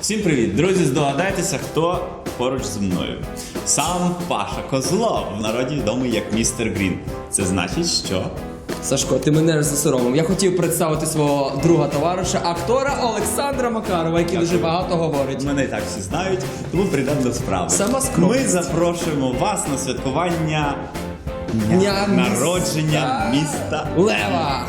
Всім привіт, друзі! Здогадайтеся, хто поруч зі мною. Сам Паша Козлов, в народі відомий як містер Грін. Це значить, що Сашко, ти мене засоромив. Я хотів представити свого друга товариша, актора Олександра Макарова, який дуже багато говорить. мене і так всі знають, тому прийдемо до справи. Сама скромність. Ми запрошуємо вас на святкування Дня дня народження міста Лева!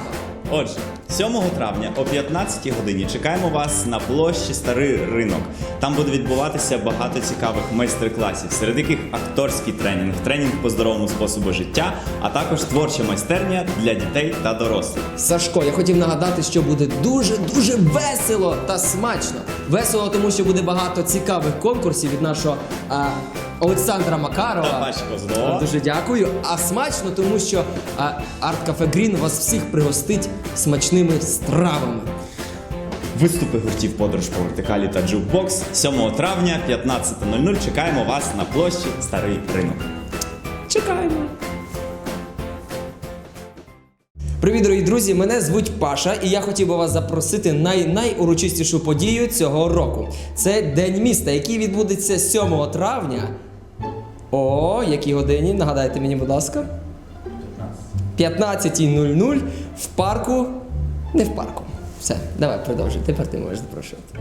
Отже, 7 травня о 15 годині чекаємо вас на площі Старий ринок. Там буде відбуватися багато цікавих майстер-класів, серед яких акторський тренінг, тренінг по здоровому способу життя, а також творча майстерня для дітей та дорослих. Сашко, я хотів нагадати, що буде дуже дуже весело та смачно. Весело, тому що буде багато цікавих конкурсів від нашого а, Олександра Макарова. Та Дуже дякую. А смачно, тому що а, Арт Кафе Грін вас всіх пригостить смачними стравами. Виступи гуртів подорож по вертикалі та джукбокс 7 травня 15.00 чекаємо вас на площі Старий ринок. Чекаємо. Привіт, дорогі друзі! Мене звуть Паша, і я хотів би вас запросити на найурочистішу подію цього року. Це День міста, який відбудеться 7 травня. О, якій годині? Нагадайте мені, будь ласка. 15.00 в парку. Не в парку. Все, давай продовжуй. Тепер ти можеш запрошувати.